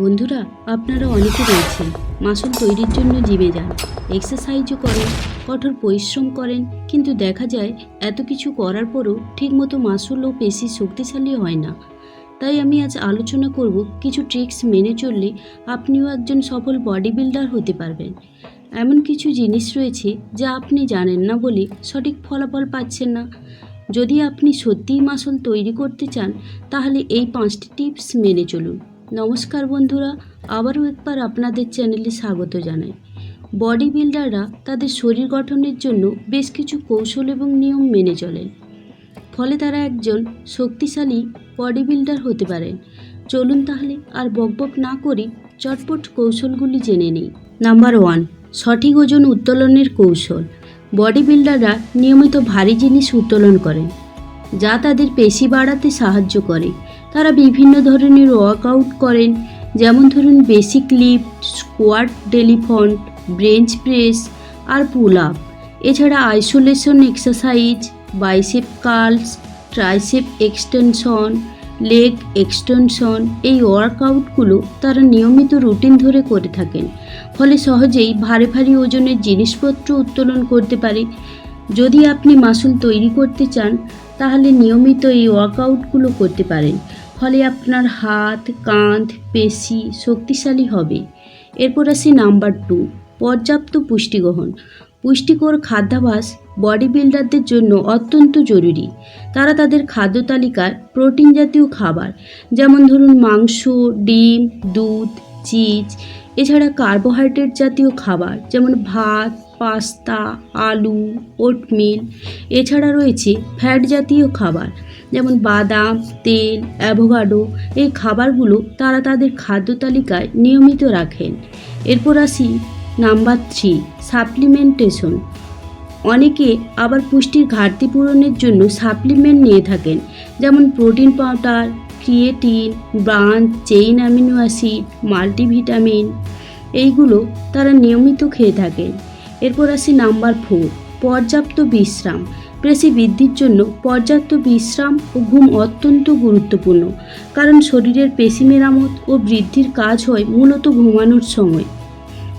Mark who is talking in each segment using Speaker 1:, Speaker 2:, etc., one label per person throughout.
Speaker 1: বন্ধুরা, আপনারা অনেকে রয়েছেন। মাসুল তৈরির জন্য জিমে যান। এক্সারসাইজও করেন, কঠোর পরিশ্রম করেন, কিন্তু দেখা যায়, এত কিছু করার পরও ঠিকমতো মাসুল ও পেশি শক্তিশালী হয় না। তাই আমি আজ আলোচনা করব কিছু ট্রিক্স মেনে চললে আপনিও একজন সফল বডি বিল্ডার হতে পারবেন। এমন কিছু জিনিস রয়েছে যা আপনি জানেন না বলে সঠিক ফলাফল পাচ্ছেন না। যদি আপনি সত্যিই মাসল তৈরি করতে চান, তাহলে এই পাঁচটি টিপস মেনে চলুন। নমস্কার বন্ধুরা, আবারও একবার আপনাদের চ্যানেলে স্বাগত জানাই। বডি বিল্ডাররা তাদের শরীর গঠনের জন্য বেশ কিছু কৌশল এবং নিয়ম মেনে চলেন। ফলে তারা একজন শক্তিশালী বডি বিল্ডার হতে পারেন। চলুন তাহলে আর বকবক না করি চটপট কৌশলগুলি জেনে নিই। নাম্বার ওয়ান, সঠিক ওজন উত্তোলনের কৌশল। বডি বিল্ডাররা নিয়মিত ভারী জিনিস উত্তোলন করেন, যা তাদের পেশি বাড়াতে সাহায্য করে। তারা বিভিন্ন ধরনের ওয়ার্কআউট করেন। যেমন ধরুন basic lift squat deadlift bench press আর পুল আপ এছাড়া isolation exercise bicep curls tricep extension leg extension এই ওয়ার্কআউটগুলো তারা নিয়মিত রুটিন ধরে করে থাকেন। ফলে সহজেই ভারী ভারী ওজনের জিনিসপত্র উত্তোলন করতে পারে। যদি আপনি মাসুল তৈরি করতে চান তাহলে নিয়মিত এই ওয়ার্কআউটগুলো করতে পারেন। ফলে আপনার হাত, কাঁধ, পেশি শক্তিশালী হবে। এরপর আসি নাম্বার টু পর্যাপ্ত পুষ্টি গ্রহণ পুষ্টিকর খাদ্যাভাস বডি বিল্ডারদের জন্য অত্যন্ত জরুরি। তারা তাদের খাদ্য তালিকায় প্রোটিন জাতীয় খাবার, যেমন ধরুন মাংস, ডিম, দুধ চিজ এছাড়া কার্বোহাইড্রেট জাতীয় খাবার, যেমন ভাত পাস্তা, আলু, ওটমিল, এছাড়া রয়েছে ফ্যাট জাতীয় খাবার, যেমন বাদাম, তেল অ্যাভোকাডো এই খাবারগুলো তারা তাদের খাদ্য তালিকায় নিয়মিত রাখেন। এরপর আসি নাম্বার থ্রি, সাপ্লিমেন্টেশন। অনেকে আবার পুষ্টির ঘাটতি পূরণের জন্য সাপ্লিমেন্ট নিয়ে থাকেন, যেমন protein powder, creatine, branch, chain amino acid, multivitamin. এইগুলো তারা নিয়মিত খেয়ে থাকেন। এরপর আসি নাম্বার ফোর পর্যাপ্ত বিশ্রাম। পেশি বৃদ্ধির জন্য পর্যাপ্ত বিশ্রাম ও ঘুম অত্যন্ত গুরুত্বপূর্ণ, কারণ শরীরের পেশি মেরামত ও বৃদ্ধির কাজ হয় মূলত ঘুমানোর সময়।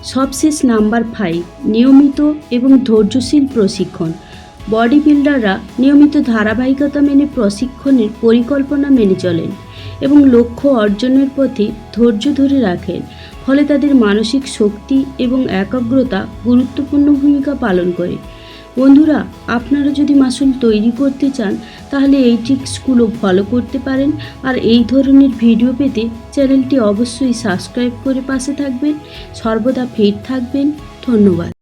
Speaker 1: সবশেষ নাম্বার ফাইভ নিয়মিত এবং ধৈর্যশীল প্রশিক্ষণ। বডি বিল্ডাররা নিয়মিত ধারাবাহিকতা মেনে প্রশিক্ষণের পরিকল্পনা মেনে চলেন। এবং লক্ষ্য অর্জনের পথে ধৈর্য ধরে রাখেন। ফলে তাদের মানসিক শক্তি এবং একাগ্রতা গুরুত্বপূর্ণ ভূমিকা পালন করে। বন্ধুরা, আপনারা যদি মাসুল তৈরি করতে চান, তাহলে এই ট্রিক্সগুলো ফলো করতে পারেন আর এই ধরনের ভিডিও পেতে চ্যানেলটি অবশ্যই সাবস্ক্রাইব করে পাশে থাকবেন। সর্বদা ফিট থাকবেন। ধন্যবাদ।